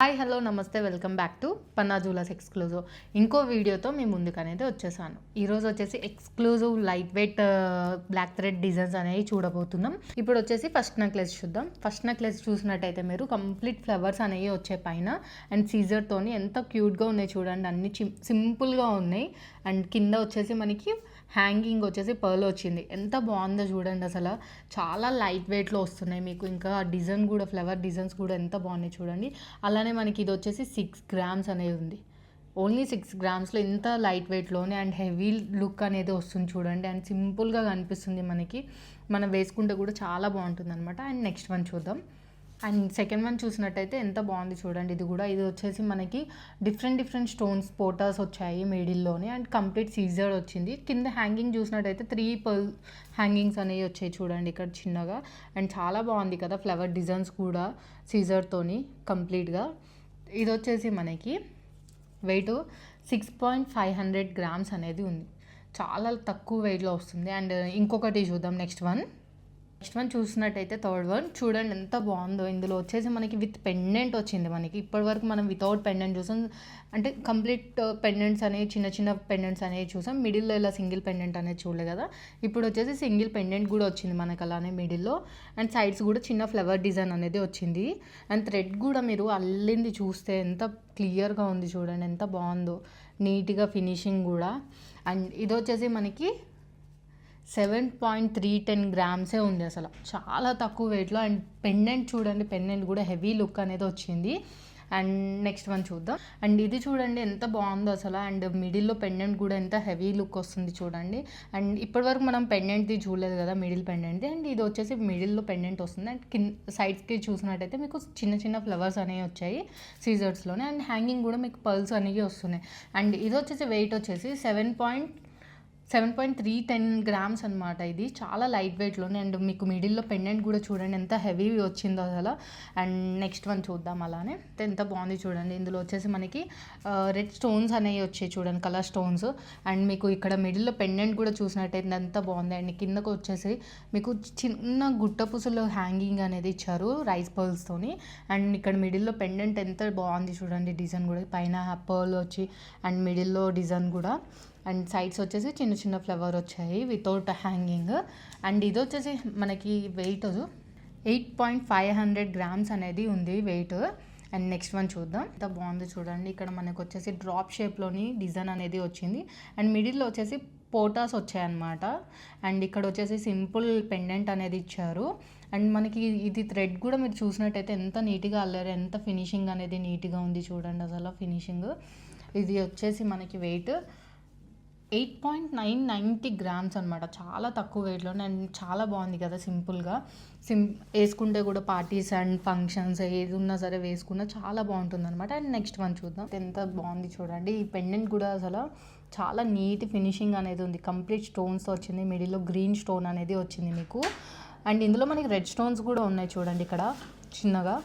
Hi hello నమస్తే welcome back to Panna jewels exclusive. ఇంకో వీడియోతో మీ ముందుకు అనేది వచ్చేసాను ఈరోజు వచ్చేసి exclusive light weight black thread designs అనేవి చూడబోతున్నాం. ఇప్పుడు వచ్చేసి ఫస్ట్ నెక్లెస్ చూద్దాం. ఫస్ట్ నెక్లెస్ చూసినట్టయితే మీరు కంప్లీట్ ఫ్లవర్స్ అనేవి వచ్చే పైన అండ్ సీజర్తోని ఎంత క్యూట్గా ఉన్నాయి చూడండి. అన్ని సింపుల్గా ఉన్నాయి. అండ్ కింద వచ్చేసి మనకి హ్యాంగింగ్ వచ్చేసి పర్ల్ వచ్చింది. ఎంత బాగుందో చూడండి అసలు. చాలా లైట్ వెయిట్లో వస్తున్నాయి మీకు. ఇంకా డిజైన్ కూడా ఫ్లవర్ డిజైన్స్ కూడా ఎంత బాగున్నాయి చూడండి. అలానే మనకి ఇది వచ్చేసి సిక్స్ గ్రామ్స్ అనేది ఉంది. ఓన్లీ సిక్స్ గ్రామ్స్లో ఇంత లైట్ వెయిట్లోనే అండ్ హెవీ లుక్ అనేది వస్తుంది చూడండి. అండ్ సింపుల్గా కనిపిస్తుంది మనకి. మనం వేసుకుంటే కూడా చాలా బాగుంటుంది అనమాట అండ్ నెక్స్ట్ వన్ చూద్దాం. అండ్ సెకండ్ వన్ చూసినట్టయితే ఎంత బాగుంది చూడండి. ఇది కూడా ఇది వచ్చేసి మనకి డిఫరెంట్ డిఫరెంట్ స్టోన్స్ పోటర్స్ వచ్చాయి మిడిల్లోనే అండ్ కంప్లీట్ సీజర్ వచ్చింది. కింద హ్యాంగింగ్ చూసినట్టయితే త్రీ పల్ హ్యాంగింగ్స్ అనేవి వచ్చాయి చూడండి ఇక్కడ చిన్నగా. అండ్ చాలా బాగుంది కదా ఫ్లవర్ డిజైన్స్ కూడా సీజర్తోని కంప్లీట్గా ఇది వచ్చేసి మనకి weight six point five hundred grams అనేది ఉంది. చాలా తక్కువ వెయిట్లో వస్తుంది. అండ్ ఇంకొకటి చూద్దాం నెక్స్ట్ వన్ నెక్స్ట్ వన్ చూసినట్టయితే థర్డ్ వన్ చూడండి ఎంత బాగుందో. ఇందులో వచ్చేసి మనకి విత్ పెండెంట్ వచ్చింది మనకి. ఇప్పటివరకు మనం వితౌట్ పెండెంట్ చూసాం. అంటే కంప్లీట్ పెండెంట్స్ అనేవి చిన్న చిన్న పెండెంట్స్ అనేవి చూసాం. మిడిల్లో ఇలా సింగిల్ పెండెంట్ అనేది చూడలే కదా. ఇప్పుడు వచ్చేసి సింగిల్ పెండెంట్ కూడా వచ్చింది మనకు అలానే మిడిల్లో అండ్ సైడ్స్ కూడా చిన్న ఫ్లవర్ డిజైన్ అనేది వచ్చింది. అండ్ థ్రెడ్ కూడా మీరు అల్లింది చూస్తే ఎంత క్లియర్గా ఉంది చూడండి. ఎంత బాగుందో. నీట్గా ఫినిషింగ్ కూడా. అండ్ ఇది వచ్చేసి మనకి సెవెన్ పాయింట్ త్రీ టెన్ గ్రామ్సే ఉంది అసలు. చాలా తక్కువ వెయిట్లో అండ్ పెండెంట్ చూడండి పెండెంట్ కూడా హెవీ లుక్ అనేది వచ్చింది. అండ్ నెక్స్ట్ వన్ చూద్దాం. అండ్ ఇది చూడండి ఎంత బాగుందో అసలు. అండ్ మిడిల్లో పెండెంట్ కూడా ఎంత హెవీ లుక్ వస్తుంది చూడండి. అండ్ ఇప్పటివరకు మనం పెండెంట్ది చూడలేదు కదా మిడిల్ పెండెంట్ది అండ్ ఇది వచ్చేసి మిడిల్లో పెండెంట్ వస్తుంది. అండ్ కింద సైడ్స్కి చూసినట్టయితే మీకు చిన్న చిన్న ఫ్లవర్స్ అనేవి వచ్చాయి సీజర్స్లోనే అండ్ హ్యాంగింగ్ కూడా మీకు పర్ల్స్ అనేవి వస్తున్నాయి. అండ్ ఇది వచ్చేసి వెయిట్ వచ్చేసి seven point seven point three ten grams అనమాట ఇది. చాలా లైట్ వెయిట్లోనే అండ్ మీకు మిడిల్లో పెండెంట్ కూడా చూడండి ఎంత హెవీ వచ్చిందో అసలు. అండ్ నెక్స్ట్ వన్ చూద్దాం అలానే. ఎంత బాగుంది చూడండి. ఇందులో వచ్చేసి మనకి రెడ్ స్టోన్స్ అనేవి వచ్చాయి చూడండి కలర్ స్టోన్స్ అండ్ మీకు ఇక్కడ మిడిల్లో పెండెంట్ కూడా చూసినట్టయితే ఎంత బాగుంది. అండ్ కిందకు వచ్చేసి మీకు చిన్న గుట్టపుసలు హ్యాంగింగ్ అనేది ఇచ్చారు రైస్ పర్ల్స్తోని అండ్ ఇక్కడ మిడిల్లో పెండెంట్ ఎంత బాగుంది చూడండి డిజైన్ కూడా. పైన పర్ల్ వచ్చి అండ్ మిడిల్లో డిజైన్ కూడా. అండ్ సైడ్స్ వచ్చేసి చిన్న చిన్న ఫ్లవర్ వచ్చాయి వితౌట్ హ్యాంగింగ్. అండ్ ఇది వచ్చేసి మనకి weight eight point five hundred grams అనేది ఉంది వెయిట్ అండ్ నెక్స్ట్ వన్ చూద్దాం. ఎంత బాగుంది చూడండి. ఇక్కడ మనకు వచ్చేసి డ్రాప్ షేప్లోని డిజైన్ అనేది వచ్చింది. అండ్ మిడిల్లో వచ్చేసి పోటాస్ వచ్చాయన్నమాట. అండ్ ఇక్కడ వచ్చేసి సింపుల్ పెండెంట్ అనేది ఇచ్చారు. అండ్ మనకి ఇది థ్రెడ్ కూడా మీరు చూసినట్టయితే ఎంత నీట్గా అల్లారు ఎంత ఫినిషింగ్ అనేది నీట్గా ఉంది చూడండి అసలు ఫినిషింగ్ ఇది వచ్చేసి మనకి weight eight point nine ninety grams అనమాట చాలా తక్కువ వెయిట్లో అండ్ చాలా బాగుంది కదా సింపుల్గా సిం వేసుకుంటే కూడా పార్టీస్ అండ్ ఫంక్షన్స్ ఏది ఉన్నా సరే వేసుకున్నా చాలా బాగుంటుంది అనమాట అండ్ నెక్స్ట్ వన్ చూద్దాం. ఎంత బాగుంది చూడండి. ఈ పెండెంట్ కూడా అసలు చాలా నీట్ ఫినిషింగ్ అనేది ఉంది. కంప్లీట్ స్టోన్స్ వచ్చింది. మిడిల్లో గ్రీన్ స్టోన్ అనేది వచ్చింది మీకు. అండ్ ఇందులో మనకి రెడ్ స్టోన్స్ కూడా ఉన్నాయి చూడండి ఇక్కడ. చిన్నగా.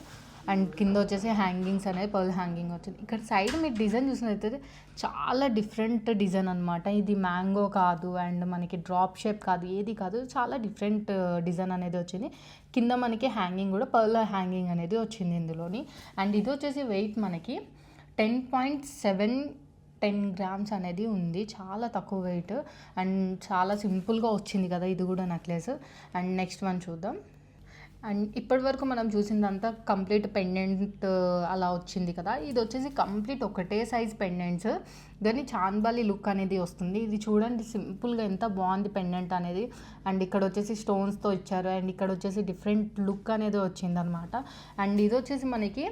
అండ్ కింద వచ్చేసి హ్యాంగింగ్స్ అనేది పర్ల్ హ్యాంగింగ్ వచ్చింది ఇక్కడ సైడ్ మీరు డిజైన్ చూసినట్లయితే చాలా డిఫరెంట్ డిజైన్ అనమాట ఇది మ్యాంగో కాదు అండ్ మనకి డ్రాప్ షేప్ కాదు ఏది కాదు చాలా డిఫరెంట్ డిజైన్ అనేది వచ్చింది. కింద మనకి హ్యాంగింగ్ కూడా పర్ల్ హ్యాంగింగ్ అనేది వచ్చింది ఇందులోని. అండ్ ఇది వచ్చేసి వెయిట్ మనకి ten point seven ten grams అనేది ఉంది. చాలా తక్కువ వెయిట్ అండ్ చాలా సింపుల్గా వచ్చింది కదా ఇది కూడా నెక్లెస్ అండ్ నెక్స్ట్ వన్ చూద్దాం. అండ్ ఇప్పటి వరకు మనం చూసిందంతా కంప్లీట్ పెండెంట్ అలా వచ్చింది కదా. ఇది వచ్చేసి కంప్లీట్ ఒకటే సైజ్ పెండెంట్స్. దాన్ని చాంద్బాలి లుక్ అనేది వస్తుంది. ఇది చూడండి సింపుల్గా ఎంత బాగుంది పెండెంట్ అనేది. అండ్ ఇక్కడ వచ్చేసి స్టోన్స్తో ఇచ్చారు. అండ్ ఇక్కడ వచ్చేసి డిఫరెంట్ లుక్ అనేది వచ్చిందనమాట. అండ్ ఇది వచ్చేసి మనకి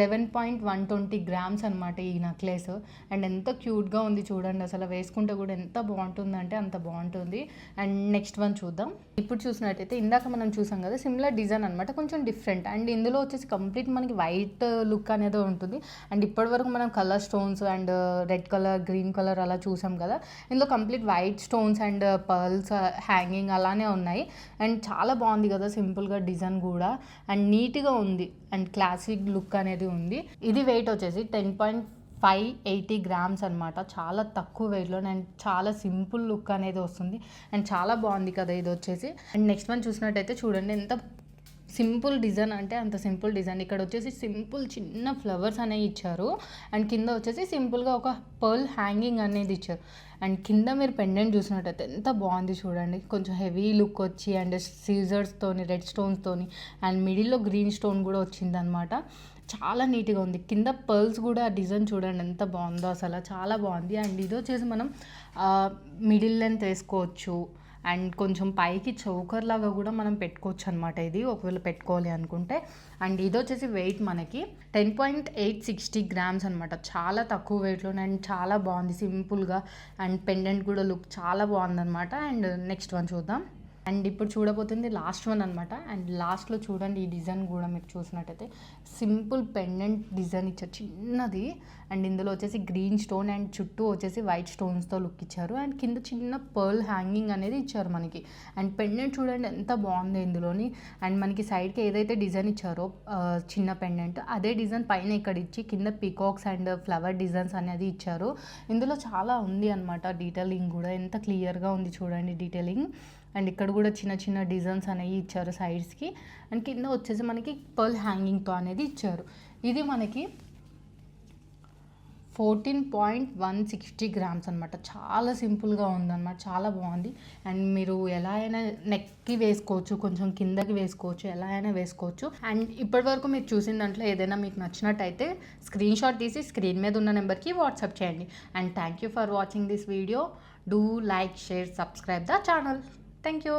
eleven point one twenty grams అనమాట ఈ నెక్లెస్ అండ్ ఎంత క్యూట్గా ఉంది చూడండి అసలు వేసుకుంటే కూడా ఎంత బాగుంటుందంటే అంత బాగుంటుంది. అండ్ నెక్స్ట్ వన్ చూద్దాం. ఇప్పుడు చూసినట్టయితే ఇందాక మనం చూసాం కదా సిమిలర్ డిజైన్ అనమాట కొంచెం డిఫరెంట్ అండ్ ఇందులో వచ్చేసి కంప్లీట్ మనకి వైట్ లుక్ అనేది ఉంటుంది. అండ్ ఇప్పటివరకు మనం colour stones and red colour green colour అలా చూసాం కదా ఇందులో complete white stones and pearls hanging అలానే ఉన్నాయి. అండ్ చాలా బాగుంది కదా సింపుల్గా డిజైన్ కూడా. అండ్ నీట్గా ఉంది. అండ్ క్లాసిక్ లుక్ అనేది ఉంది. ఇది వెయిట్ వచ్చేసి ten point five eighty grams అనమాట చాలా తక్కువ వెయిట్లో అండ్ చాలా సింపుల్ లుక్ అనేది వస్తుంది. అండ్ చాలా బాగుంది కదా ఇది వచ్చేసి. అండ్ నెక్స్ట్ వన్ చూసినట్టయితే చూడండి ఎంత సింపుల్ డిజైన్ అంటే అంత సింపుల్ డిజైన్. ఇక్కడ వచ్చేసి సింపుల్ చిన్న ఫ్లవర్స్ అనేవి ఇచ్చారు. అండ్ కింద వచ్చేసి సింపుల్గా ఒక పర్ల్ హ్యాంగింగ్ అనేది ఇచ్చారు. అండ్ కింద మీరు పెండెంట్ చూసినట్టయితే ఎంత బాగుంది చూడండి. కొంచెం హెవీ లుక్ వచ్చి అండ్ సీజర్స్తోని రెడ్ స్టోన్స్తోని అండ్ మిడిల్లో గ్రీన్ స్టోన్ కూడా వచ్చిందనమాట చాలా నీట్గా ఉంది. కింద పర్ల్స్ కూడా ఆ డిజైన్ చూడండి ఎంత బాగుందో అసలు. చాలా బాగుంది. అండ్ ఇది వచ్చేసి మనం మిడిల్ లెంత్ వేసుకోవచ్చు. అండ్ కొంచెం పైకి చౌకర్ లాగా కూడా మనం పెట్టుకోవచ్చు అనమాట ఇది. ఒకవేళ పెట్టుకోవాలి అనుకుంటే. అండ్ ఇది వచ్చేసి వెయిట్ మనకి ten point eight sixty grams అనమాట చాలా తక్కువ వెయిట్లో అండ్ చాలా బాగుంది. సింపుల్గా అండ్ పెండెంట్ కూడా లుక్ చాలా బాగుందన్నమాట. అండ్ నెక్స్ట్ వన్ చూద్దాం. అండ్ ఇప్పుడు చూడబోతుంది లాస్ట్ వన్ అనమాట అండ్ లాస్ట్లో చూడండి ఈ డిజైన్ కూడా మీరు చూసినట్టయితే సింపుల్ పెండెంట్ డిజైన్ ఇచ్చారు. చిన్నది. అండ్ ఇందులో వచ్చేసి గ్రీన్ స్టోన్ అండ్ చుట్టూ వచ్చేసి వైట్ స్టోన్స్తో లుక్ ఇచ్చారు. అండ్ కింద చిన్న పర్ల్ హ్యాంగింగ్ అనేది ఇచ్చారు మనకి. అండ్ పెండెంట్ చూడండి ఎంత బాగుంది ఇందులోని. అండ్ మనకి సైడ్కి ఏదైతే డిజైన్ ఇచ్చారో చిన్న పెండెంట్ అదే డిజైన్ పైన ఇక్కడ ఇచ్చి కింద పీకాక్స్ అండ్ ఫ్లవర్ డిజైన్స్ అనేది ఇచ్చారు. ఇందులో చాలా ఉంది అనమాట డీటెయిలింగ్ కూడా. ఎంత క్లియర్గా ఉంది చూడండి డీటెయిలింగ్. అండ్ ఇక్కడ కూడా చిన్న చిన్న డిజైన్స్ అనేవి ఇచ్చారు సైడ్స్కి అండ్ కింద వచ్చేసి మనకి పర్ల్ హ్యాంగింగ్తో అనేది ఇచ్చారు. ఇది మనకి fourteen point one sixty grams అనమాట చాలా సింపుల్గా ఉందన్నమాట. చాలా బాగుంది. అండ్ మీరు ఎలా అయినా నెక్కి వేసుకోవచ్చు కొంచెం కిందకి వేసుకోవచ్చు ఎలా అయినా వేసుకోవచ్చు. అండ్ ఇప్పటి వరకు మీరు చూసిన దాంట్లో ఏదైనా మీకు నచ్చినట్టయితే స్క్రీన్ షాట్ తీసి స్క్రీన్ మీద ఉన్న నెంబర్కి వాట్సాప్ చేయండి. And thank you for watching this video do like share subscribe the channel thank you